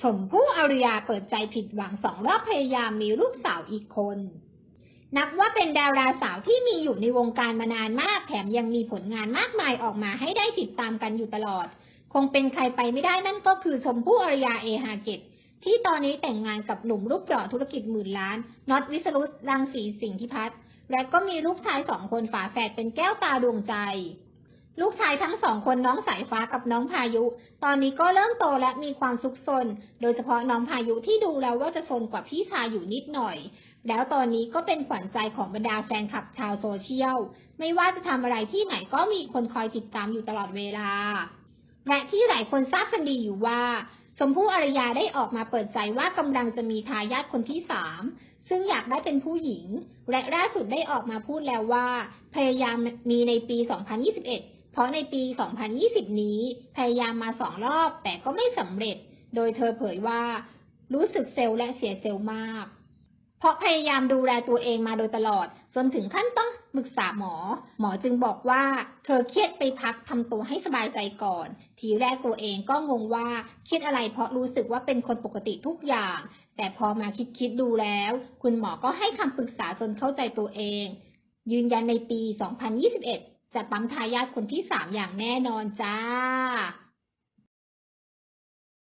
ชมพู่อารยาเปิดใจผิดหวังสองรอบพยายามมีลูกสาวอีกคน นับว่าเป็นดาราสาวที่มีอยู่ในวงการมานานมาก แถมยังมีผลงานมากมายออกมาให้ได้ติดตามกันอยู่ตลอด คงเป็นใครไปไม่ได้นั่นก็คือชมพู่อารยาเอฮาเกตที่ตอนนี้แต่งงานกับหนุ่มรูปหล่อธุรกิจหมื่นล้านน็อตวิสรุตรังสีสิงห์พิพัฒน์และก็มีลูกชายสองคนฝาแฝดเป็นแก้วตาดวงใจ ลูกชายทั้งสองคนน้องสายฟ้ากับน้องพายุ ตอนนี้ก็เริ่มโตและมีความซุกซน โดยเฉพาะน้องพายุที่ดูแล้วว่าจะซนกว่าพี่ชายอยู่นิดหน่อย แล้วตอนนี้ก็เป็นขวัญใจของบรรดาแฟนคลับชาวโซเชียล ไม่ว่าจะทำอะไรที่ไหนก็มีคนคอยติดตามอยู่ตลอดเวลา และที่หลายคนทราบกันดีอยู่ว่า ชมพู่อารยาได้ออกมาเปิดใจว่ากำลังจะมีทายาทคนที่สามซึ่งอยากได้เป็นผู้หญิง และล่าสุดได้ออกมาพูดแล้วว่า พยายามมีในปี 2021 เพราะในปี 2020 นี้พยายามมาสองรอบแต่ก็ไม่สำเร็จ โดยเธอเผยว่า รู้สึกเซลล์และเสียเซลล์มาก เพราะพยายามดูแลตัวเองมาโดยตลอด จนถึงขั้นต้องปรึกษาหมอ หมอจึงบอกว่า เธอเครียดไปพักทำตัวให้สบายใจก่อน ทีแรกตัวเองก็งงว่าเครียดอะไรเพราะรู้สึกว่าเป็นคนปกติทุกอย่าง แต่พอมาคิดคิดๆดูแล้ว คุณหมอก็ให้คำปรึกษาจนเข้าใจตัวเอง ยืนยันในปี 2021 จะปั๊มทายาทคนที่สามอย่างแน่นอนจ้า